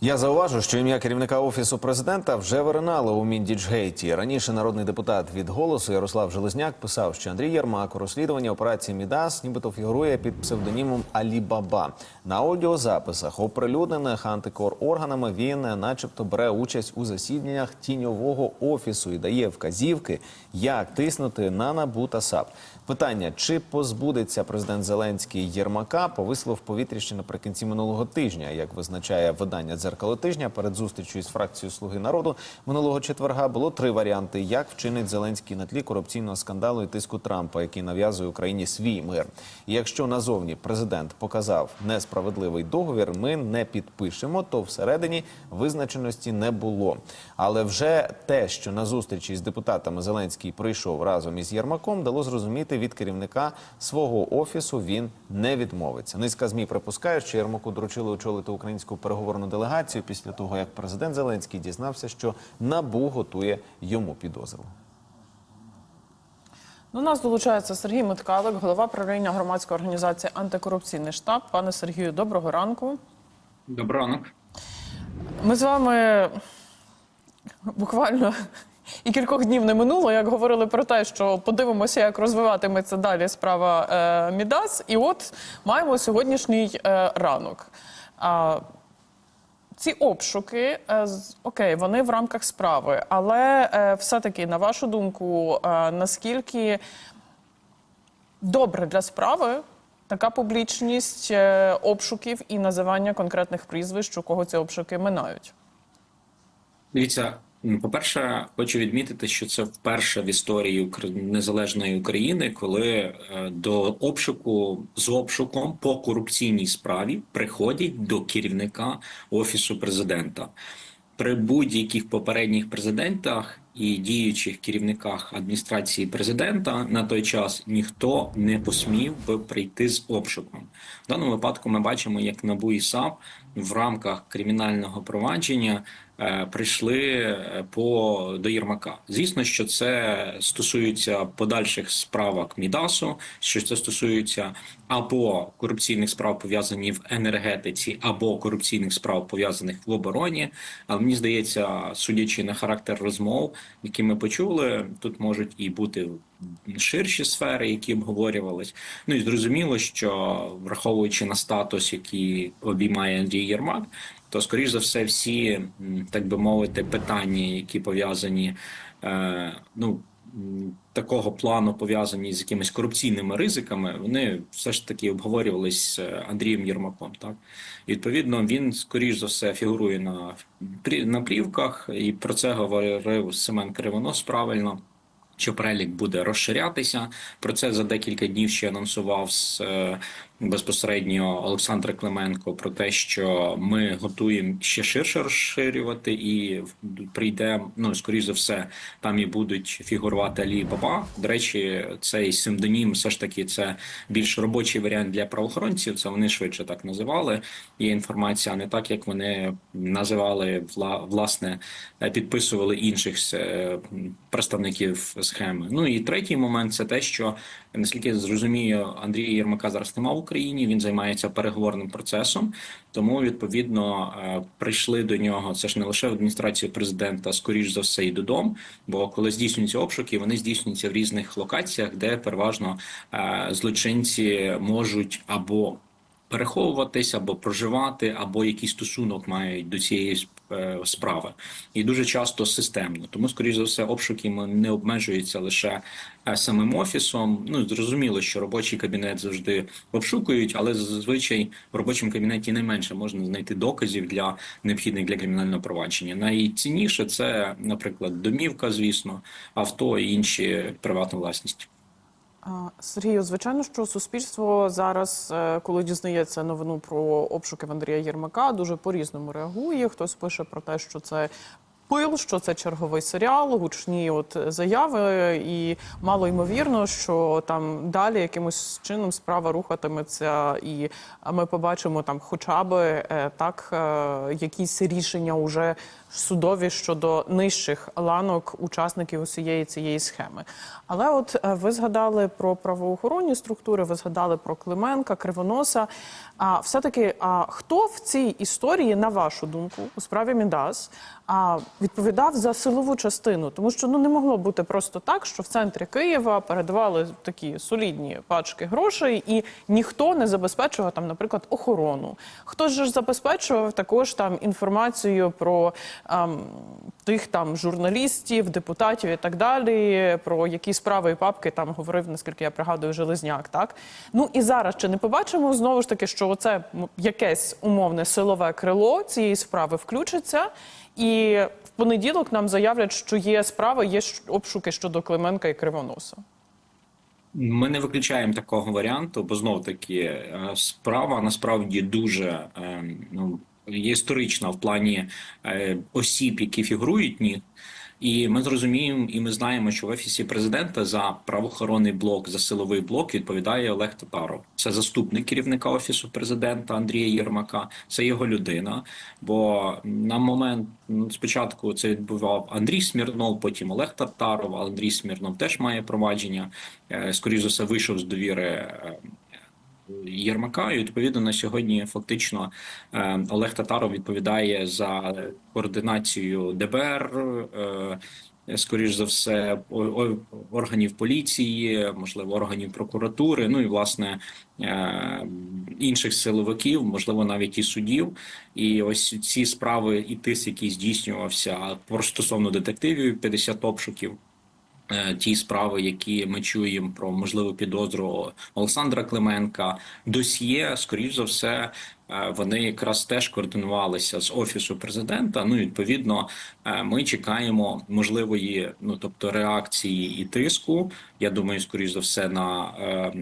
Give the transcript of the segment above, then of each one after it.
Я зауважу, що ім'я керівника офісу президента вже виринало у Міндіджгейті. Раніше народний депутат від голосу Ярослав Железняк писав, що Андрій Єрмак у розслідуванні операції Мідас нібито фігурує під псевдонімом Алі Баба. На аудіозаписах, оприлюднених антикор-органами, він, начебто, бере участь у засіданнях тіньового офісу і дає вказівки, як тиснути на НАБУ та САП. Питання, чи позбудеться президент Зеленський Єрмака, повисло в повітрі ще наприкінці минулого тижня, як визначає видання дзеркало тижня. Перед зустрічю із фракцією Слуги народу минулого четверга було три варіанти, як вчинить Зеленський на тлі корупційного скандалу і тиску Трампа, який нав'язує Україні свій мир. І якщо назовні президент показав несправедливий договір, ми не підпишемо, то всередині визначеності не було. Але вже те, що на зустрічі з депутатами Зеленський прийшов разом із Єрмаком, дало зрозуміти від керівника свого офісу він не відмовиться. Низка змі припускає, що Єрмаку доручили очолити українську переговорну делегацію після того, як президент Зеленський дізнався, що набу готує йому підозру. До нас долучається Сергій Миткалик, голова правління громадської організації Антикорупційний штаб. Пане Сергію, доброго ранку. Доброго ранку. Ми з вами буквально і кількох днів не минуло, як говорили про те, що подивимося, як розвиватиметься далі справа е, Мідас. І от маємо сьогоднішній е, ранок. А, ці обшуки, е, окей, вони в рамках справи, але е, все-таки, на вашу думку, е, наскільки добре для справи така публічність обшуків і називання конкретних прізвищ, у кого ці обшуки минають? Дивіться, по-перше, хочу відмітити, що це вперше в історії незалежної України, коли е, до обшуку з обшуком по корупційній справі приходять до керівника офісу президента. При будь-яких попередніх президентах і діючих керівниках адміністрації президента на той час ніхто не посмів би прийти з обшуком. В даному випадку ми бачимо, як НАБУ і САП в рамках кримінального провадження прийшли е, по до Єрмака. Звісно, що це стосується подальших справок Мідасу, що це стосується або корупційних справ пов'язаних в енергетиці, або корупційних справ пов'язаних в обороні. Але мені здається, судячи на характер розмов, які ми почули, тут можуть і бути ширші сфери, які обговорювались. Ну і зрозуміло, що враховуючи на статус, який обіймає Андрій Єрмак, то скоріш за все, всі так би мовити, питання, які пов'язані е, ну. Такого плану пов'язані з якимись корупційними ризиками, вони все ж таки обговорювались з е, Андрієм Єрмаком. Так і відповідно він скоріш за все фігурує на на плівках, і про це говорив Семен Кривонос правильно що перелік буде розширятися. Про це за декілька днів ще анонсував е, безпосередньо Олександр Клименко про те, що ми готуємо ще ширше розширювати, і прийде ну скоріш за все, там і будуть фігурувати Алі Баба. До речі, цей псевдонім все ж таки це більш робочий варіант для правоохоронців. Це вони швидше так називали. Є інформація, не так як вони називали вла- власне е, підписували інших е, представників схеми. Ну і третій момент це те, що наскільки зрозумію, Андрія Єрмака зараз нема в. Він займається переговорним процесом. Тому відповідно е, прийшли до нього. Це ж не лише в адміністрацію президента, скоріш за все, і додому. Бо коли здійснюються обшуки, вони здійснюються в різних локаціях, де переважно е, злочинці можуть або переховуватись або проживати, або якийсь стосунок мають до цієї е, справи, і дуже часто системно. Тому, скоріш за все, обшуки не обмежуються лише е, самим офісом. Ну зрозуміло, що робочий кабінет завжди обшукують, але зазвичай в робочому кабінеті найменше можна знайти доказів для необхідних для кримінального провадження. Найцінніше це, наприклад, домівка, звісно, авто і інші приватна власність. Сергію, звичайно, що суспільство зараз, е, коли дізнається новину про обшуки Андрія Єрмака, дуже по-різному реагує. Хтось пише про те, що це пил, що це черговий серіал, гучні от заяви, і мало ймовірно, що там далі якимось чином справа рухатиметься, і ми побачимо там, хоча б е, так е, якісь рішення уже судові щодо нижчих ланок учасників усієї цієї схеми. Але от е, ви згадали про правоохоронні структури, ви згадали про Клименка, Кривоноса. А все-таки, а хто в цій історії, на вашу думку, у справі Мідас, а відповідав за силову частину? Тому що ну не могло бути просто так, що в центрі Києва передавали такі солідні пачки грошей, і ніхто не забезпечував там, наприклад, охорону. Же ж забезпечував також там інформацію про тих там журналістів, депутатів і так далі, про які справи і папки там говорив, наскільки я пригадую, Железняк. Так ну і зараз чи не побачимо знову ж таки, що оце м, якесь умовне силове крило цієї справи включиться, і в понеділок нам заявлять, що є справа, є обшуки щодо Клименка і Кривоноса. Ми не виключаємо такого варіанту, бо знов таки е, справа насправді дуже е, ну, є історична в плані е, осіб, які фігурують в ній. І ми зрозуміємо, і ми знаємо, що в офісі президента за правоохоронний блок, за силовий блок відповідає Олег Татаров. Це заступник керівника офісу президента Андрія Єрмака. Це його людина. Бо на момент ну, спочатку це відбував Андрій Смірнов, потім Олег Татаров. Андрій Смірнов теж має провадження. Е, Скоріше за все, вийшов з довіри. Єрмака, і відповідно на сьогодні фактично е, Олег Татаров відповідає за координацію ДБР, е, скоріш за все, органів поліції, можливо, органів прокуратури, ну і власне е, інших силовиків, можливо, навіть і суддів. І ось ці справи і тиск, який здійснювався стосовно детективів, 50 обшуків. Е, Ті справи, які ми чуємо про можливу підозру Олександра Клименка, досьє, скоріш за все, е, вони якраз теж координувалися з офісу президента. Ну, відповідно, е, ми чекаємо можливої, ну тобто реакції і тиску. Я думаю, скоріш за все, на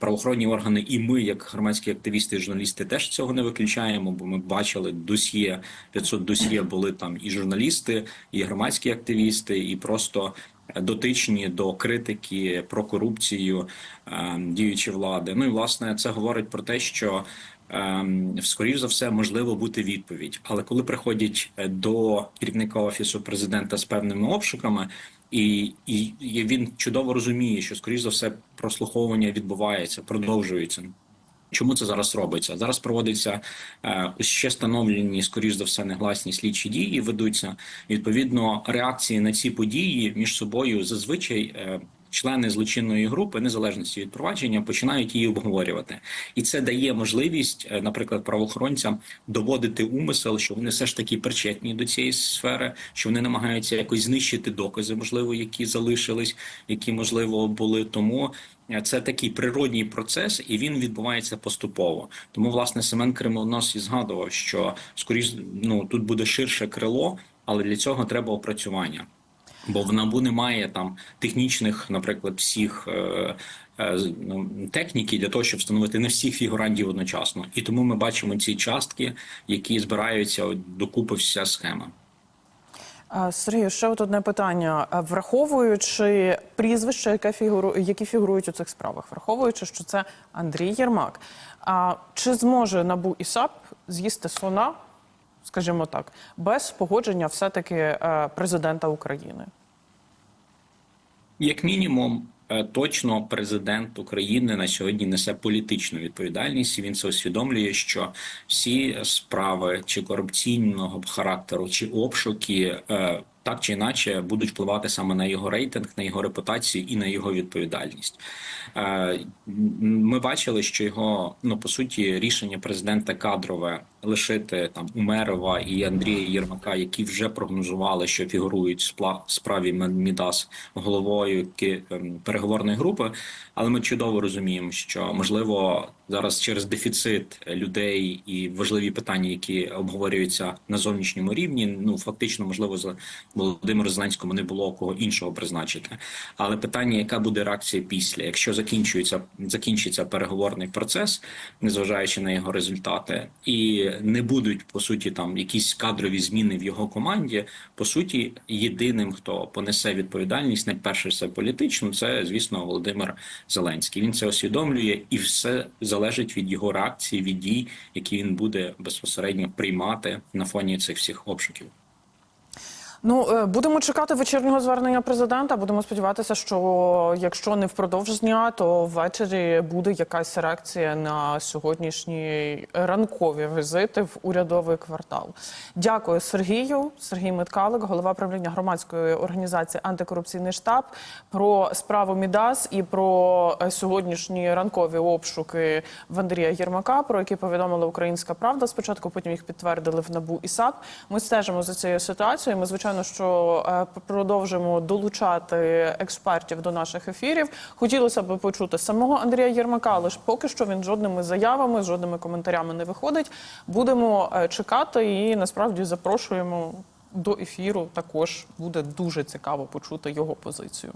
правоохоронні органи, і ми, як громадські активісти і журналісти, теж цього не виключаємо, бо ми бачили досьє 500 досьє були там і журналісти, і громадські активісти, і просто дотичні до критики про корупцію е, діючі влади. Ну і власне це говорить про те, що е, скоріш за все можливо бути відповідь. Але коли приходять е, до керівника офісу президента з певними обшуками. І, і, і він чудово розуміє, що скоріш за все прослуховування відбувається, продовжується. Чому це зараз робиться? Зараз проводиться е, ще встановлені, скоріш за все, негласні слідчі дії ведуться. Відповідно, реакції на ці події між собою зазвичай. е, Члени злочинної групи незалежності від провадження починають її обговорювати, і це дає можливість, е, наприклад, правоохоронцям доводити умисел, що вони все ж таки причетні до цієї сфери, що вони намагаються якось знищити докази, можливо, які залишились, які можливо були. Тому це такий природній процес, і він відбувається поступово. Тому, власне, Семен Кремонос і згадував, що скоріш ну тут буде ширше крило, але для цього треба опрацювання. Бо в НАБУ немає там технічних, наприклад, всіх е, е, ну, техніки для того, щоб встановити не всіх фігурантів одночасно. І тому ми бачимо ці частки, які збираються докупи вся схема. А, Сергію, ще от одне питання. Враховуючи прізвища, яке фігуру... які фігурують у цих справах, враховуючи, що це Андрій Єрмак, а чи зможе НАБУ і САП з'їсти слона, скажімо так, без погодження все-таки е, президента України? Як мінімум, точно президент України на сьогодні несе політичну відповідальність. і Він це усвідомлює, що всі справи чи корупційного характеру, чи обшуки. е, Так чи інакше будуть впливати саме на його рейтинг, на його репутацію і на його відповідальність. Е, Ми бачили, що його ну по суті рішення президента кадрове лишити там Умерова і Андрія Єрмака, які вже прогнозували, що фігурують спла- справі Мідас головою ки- ем, переговорної групи. Але ми чудово розуміємо, що можливо зараз через дефіцит людей і важливі питання, які обговорюються на зовнішньому рівні. Ну фактично, можливо, за Володимиру Зеленському не було кого іншого призначити. Але питання, яка буде реакція після, якщо закінчується закінчиться переговорний процес, незважаючи на його результати, і не будуть по суті там якісь кадрові зміни в його команді. По суті, єдиним, хто понесе відповідальність, найперше це політично, це звісно Володимир Зеленський. Він це усвідомлює, і все залежить від його реакції, від дій, які він буде безпосередньо приймати на фоні цих всіх обшуків. Ну, е, будемо чекати вечірнього звернення президента. Будемо сподіватися, що якщо не впродовж дня, то ввечері буде якась реакція на сьогоднішні ранкові візити в урядовий квартал. Дякую Сергію. Сергій Меткалик, голова правління громадської організації Антикорупційний штаб, про справу Мідас і про сьогоднішні ранкові обшуки в Андрія Єрмака, про які повідомила Українська Правда. Спочатку потім їх підтвердили в НАБУ і САП. Ми стежимо за цією ситуацією. Ми звичайно, що е, продовжимо долучати експертів до наших ефірів. Хотілося б почути самого Андрія Єрмака, але ж поки що він жодними заявами, жодними коментарями не виходить. Будемо е, чекати і насправді запрошуємо до ефіру. Також буде дуже цікаво почути його позицію.